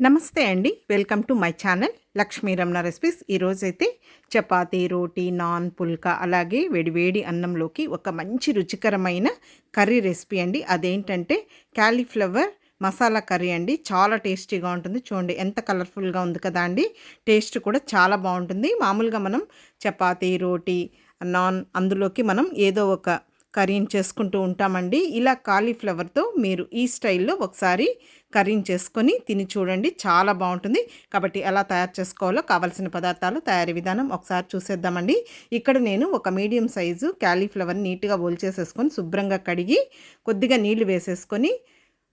నమస్తే అండి. Welcome to my channel Lakshmi Ramana recipes ఈరోజైతే చపాతీ రోటీ నాన్ పుల్కా అలాగే వేడివేడి అన్నంలోకి ఒక మంచి రుచికరమైన కర్రీ రెసిపీ అండి. అదేంటంటే క్యాలీఫ్లవర్ మసాలా కర్రీ అండి. చాలా టేస్టీగా ఉంటుంది. చూడండి ఎంత కలర్ఫుల్గా ఉంది కదా అండి. టేస్ట్ కూడా చాలా బాగుంటుంది. మామూలుగా మనం చపాతీ రోటీ నాన్ అందులోకి మనం ఏదో ఒక కర్రీని చేసుకుంటూ ఉంటామండి. ఇలా కాలీఫ్లవర్తో మీరు ఈ స్టైల్లో ఒకసారి కర్రీని చేసుకొని తిని చూడండి. చాలా బాగుంటుంది. కాబట్టి ఎలా తయారు చేసుకోవాలో కావాల్సిన పదార్థాలు తయారీ విధానం ఒకసారి చూసేద్దామండి. ఇక్కడ నేను ఒక మీడియం సైజు క్యాలీఫ్లవర్ నీట్గా చేసేసుకొని శుభ్రంగా కడిగి కొద్దిగా నీళ్ళు వేసేసుకొని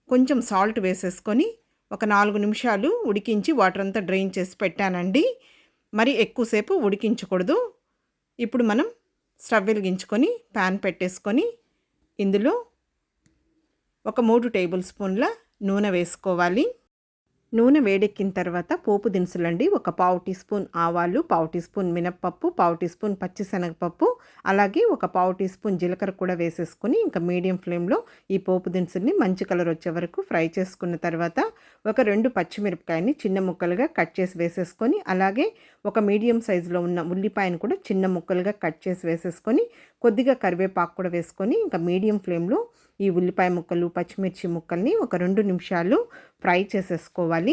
కొంచెం సాల్ట్ వేసేసుకొని ఒక నాలుగు నిమిషాలు ఉడికించి వాటర్ అంతా డ్రైన్ చేసి పెట్టానండి. మరి ఎక్కువసేపు ఉడికించకూడదు. ఇప్పుడు మనం స్టవ్ వెలిగించుకొని ప్యాన్ పెట్టేసుకొని ఇందులో ఒక మూడు టేబుల్ స్పూన్ల నూనె వేసుకోవాలి. నూనె వేడెక్కిన తర్వాత పోపు దినుసులండి. ఒక పావు టీ స్పూన్ ఆవాలు పావు టీ స్పూన్ మినప్పప్పు పావు టీ స్పూన్ పచ్చిశనగపప్పు అలాగే ఒక పావు టీ స్పూన్ జీలకర్ర కూడా వేసేసుకుని ఇంకా మీడియం ఫ్లేమ్లో ఈ పోపు దినుసుల్ని మంచి కలర్ వచ్చే వరకు ఫ్రై చేసుకున్న తర్వాత ఒక రెండు పచ్చిమిరపకాయని చిన్న ముక్కలుగా కట్ చేసి వేసేసుకొని అలాగే ఒక మీడియం సైజులో ఉన్న ఉల్లిపాయను కూడా చిన్న ముక్కలుగా కట్ చేసి వేసేసుకొని కొద్దిగా కరివేపాకు కూడా వేసుకొని ఇంకా మీడియం ఫ్లేమ్లో ఈ ఉల్లిపాయ ముక్కలు పచ్చిమిర్చి ముక్కల్ని ఒక రెండు నిమిషాలు ఫ్రై చేసేసుకోవాలి.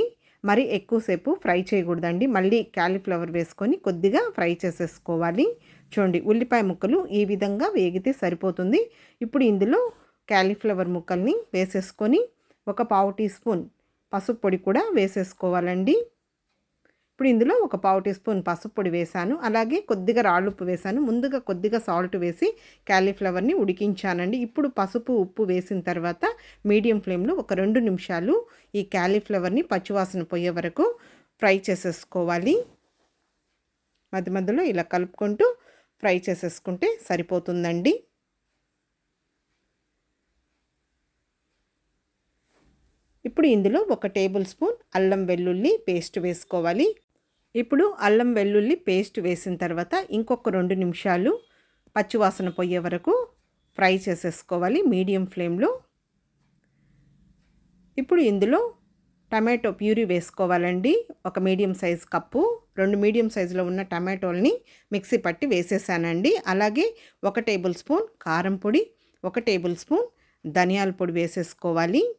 మరి ఎక్కువసేపు ఫ్రై చేయకూడదండి. మళ్ళీ క్యాలీఫ్లవర్ వేసుకొని కొద్దిగా ఫ్రై చేసేసుకోవాలి. చూడండి ఉల్లిపాయ ముక్కలు ఈ విధంగా వేగితే సరిపోతుంది. ఇప్పుడు ఇందులో క్యాలీఫ్లవర్ ముక్కల్ని వేసేసుకొని ఒక పావు టీ స్పూన్ పసుపు పొడి కూడా వేసేసుకోవాలండి. ఇప్పుడు ఇందులో ఒక పావు టీ స్పూన్ పసుపు పొడి వేశాను. అలాగే కొద్దిగా రాళ్ళుప్పు వేశాను. ముందుగా కొద్దిగా సాల్ట్ వేసి క్యాలీఫ్లవర్ని ఉడికించానండి. ఇప్పుడు పసుపు ఉప్పు వేసిన తర్వాత మీడియం ఫ్లేమ్లో ఒక రెండు నిమిషాలు ఈ క్యాలీఫ్లవర్ని పచ్చివాసన పోయే వరకు ఫ్రై చేసేసుకోవాలి. మధ్య మధ్యలో ఇలా కలుపుకుంటూ ఫ్రై చేసేసుకుంటే సరిపోతుందండి. ఇప్పుడు ఇందులో ఒక టేబుల్ స్పూన్ అల్లం వెల్లుల్లి పేస్ట్ వేసుకోవాలి. ఇప్పుడు అల్లం వెల్లుల్లి పేస్ట్ వేసిన తర్వాత ఇంకొక రెండు నిమిషాలు పచ్చివాసన పోయే వరకు ఫ్రై చేసేసుకోవాలి మీడియం ఫ్లేమ్లో. ఇప్పుడు ఇందులో టమాటో ప్యూరీ వేసుకోవాలండి. ఒక మీడియం సైజ్ కప్పు రెండు మీడియం సైజులో ఉన్న టమాటోల్ని మిక్సీ పట్టి వేసేసానండి. అలాగే ఒక టేబుల్ స్పూన్ కారం పొడి ఒక టేబుల్ స్పూన్ ధనియాల పొడి వేసేసుకోవాలి.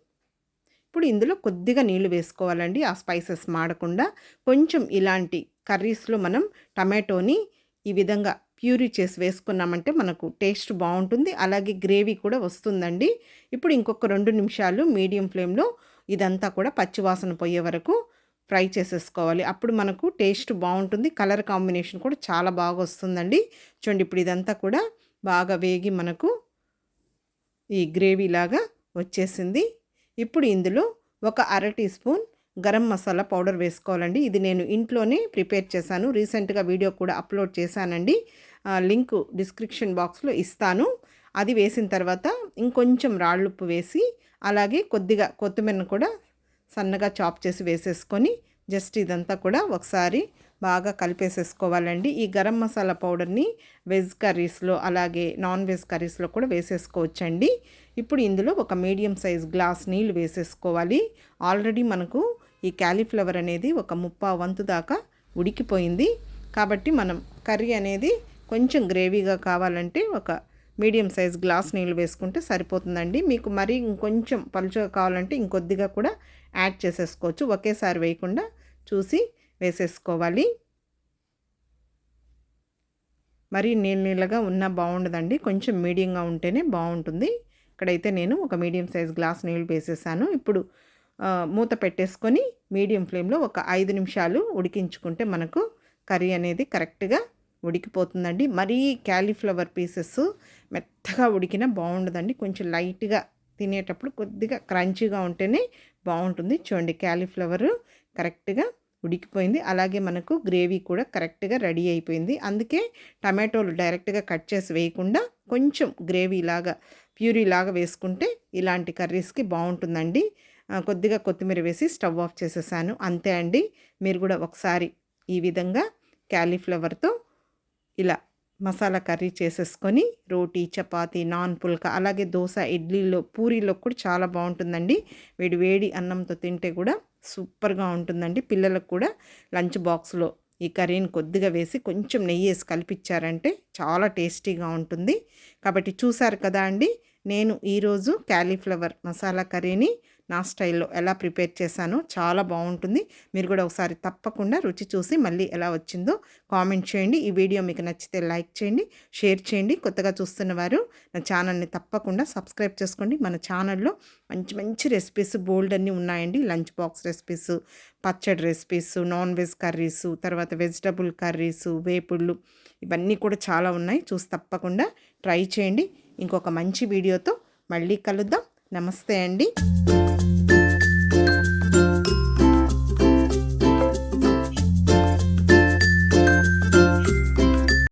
ఇప్పుడు ఇందులో కొద్దిగా నీళ్ళు వేసుకోవాలండి. ఆ స్పైసెస్ మాడకుండా కొంచెం ఇలాంటి కర్రీస్లో మనం టమాటోని ఈ విధంగా ప్యూరీ చేసి వేసుకున్నామంటే మనకు టేస్ట్ బాగుంటుంది. అలాగే గ్రేవీ కూడా వస్తుందండి. ఇప్పుడు ఇంకొక రెండు నిమిషాలు మీడియం ఫ్లేమ్లో ఇదంతా కూడా పచ్చివాసన పోయే వరకు ఫ్రై చేసేసుకోవాలి. అప్పుడు మనకు టేస్ట్ బాగుంటుంది. కలర్ కాంబినేషన్ కూడా చాలా బాగా వస్తుందండి. చూడండి ఇప్పుడు ఇదంతా కూడా బాగా వేగి మనకు ఈ గ్రేవీ లాగా వచ్చేసింది. ఇప్పుడు ఇందులో ఒక అర teaspoon garam masala powder వేసుకోవాలండి. ఇది నేను ఇంట్లోనే ప్రిపేర్ చేశాను. రీసెంట్గా వీడియో కూడా అప్లోడ్ చేశానండి. లింక్ డిస్క్రిప్షన్ బాక్స్లో ఇస్తాను. అది వేసిన తర్వాత ఇంకొంచెం రాళ్ళుప్పు వేసి అలాగే కొద్దిగా కొత్తిమీరను కూడా సన్నగా చాప్ చేసి వేసేసుకొని జస్ట్ ఇదంతా కూడా ఒకసారి బాగా కలిపేసేసుకోవాలండి. ఈ గరం మసాలా పౌడర్ని వెజ్ కర్రీస్లో అలాగే నాన్ వెజ్ కర్రీస్లో కూడా వేసేసుకోవచ్చండి. ఇప్పుడు ఇందులో ఒక మీడియం సైజ్ గ్లాస్ నీళ్ళు వేసేసుకోవాలి. ఆల్రెడీ మనకు ఈ క్యాలీఫ్లవర్ అనేది ఒక ముప్పా వంతు దాకా ఉడికిపోయింది. కాబట్టి మనం కర్రీ అనేది కొంచెం గ్రేవీగా కావాలంటే ఒక మీడియం సైజ్ గ్లాస్ నీళ్ళు వేసుకుంటే సరిపోతుందండి. మీకు మరీ ఇంకొంచెం పలుచగా కావాలంటే ఇంకొద్దిగా కూడా యాడ్ చేసేసుకోవచ్చు. ఒకేసారి వేయకుండా చూసి వేసేసుకోవాలి. మరి నీళ్ళ నీళ్ళగా ఉన్నా బాగుండదండి. కొంచెం మీడియంగా ఉంటేనే బాగుంటుంది. ఇక్కడైతే నేను ఒక మీడియం సైజ్ గ్లాస్ నీళ్ళు వేసేసాను. ఇప్పుడు మూత పెట్టేసుకొని మీడియం ఫ్లేమ్లో ఒక ఐదు నిమిషాలు ఉడికించుకుంటే మనకు కర్రీ అనేది కరెక్ట్గా ఉడికిపోతుందండి. మరీ క్యాలీఫ్లవర్ పీసెస్ మెత్తగా ఉడికినా బాగుండదండి. కొంచెం లైట్గా తినేటప్పుడు కొద్దిగా క్రంచీగా ఉంటేనే బాగుంటుంది. చూడండి క్యాలీఫ్లవరు కరెక్ట్గా ఉడికిపోయింది. అలాగే మనకు గ్రేవీ కూడా కరెక్ట్గా రెడీ అయిపోయింది. అందుకే టమాటోలు డైరెక్ట్గా కట్ చేసి వేయకుండా కొంచెం గ్రేవీ లాగా ప్యూరీ లాగా వేసుకుంటే ఇలాంటి కర్రీస్కి బాగుంటుందండి. కొద్దిగా కొత్తిమీర వేసి స్టవ్ ఆఫ్ చేసేసాను. అంతే అండి. మీరు కూడా ఒకసారి ఈ విధంగా క్యాలీఫ్లవర్తో ఇలా మసాలా కర్రీ చేసేసుకొని రోటీ చపాతి నాన్ పుల్క అలాగే దోశ ఇడ్లీలో పూరీలో కూడా చాలా బాగుంటుందండి. వేడి వేడి అన్నంతో తింటే కూడా సూపర్గా ఉంటుందండి. పిల్లలకు కూడా లంచ్ బాక్స్లో ఈ కర్రీని కొద్దిగా వేసి కొంచెం నెయ్యి వేసి కలిపించారంటే చాలా టేస్టీగా ఉంటుంది. కాబట్టి చూసారు కదా అండి నేను ఈరోజు క్యాలీఫ్లవర్ మసాలా కర్రీని నా స్టైల్లో ఎలా ప్రిపేర్ చేశానో చాలా బాగుంటుంది. మీరు కూడా ఒకసారి తప్పకుండా రుచి చూసి మళ్ళీ ఎలా వచ్చిందో కామెంట్ చేయండి. ఈ వీడియో మీకు నచ్చితే లైక్ చేయండి షేర్ చేయండి. కొత్తగా చూస్తున్న వారు నా ఛానల్ని తప్పకుండా సబ్స్క్రైబ్ చేసుకోండి. మన ఛానల్లో మంచి మంచి రెసిపీస్ బోల్డ్ అన్నీ ఉన్నాయండి. లంచ్ బాక్స్ రెసిపీస్ పచ్చడి రెసిపీస్ నాన్ వెజ్ కర్రీస్ తర్వాత వెజిటబుల్ కర్రీస్ వేపుళ్ళు ఇవన్నీ కూడా చాలా ఉన్నాయి. చూసి తప్పకుండా ట్రై చేయండి. ఇంకొక మంచి వీడియోతో మళ్ళీ కలుద్దాం. నమస్తే అండి.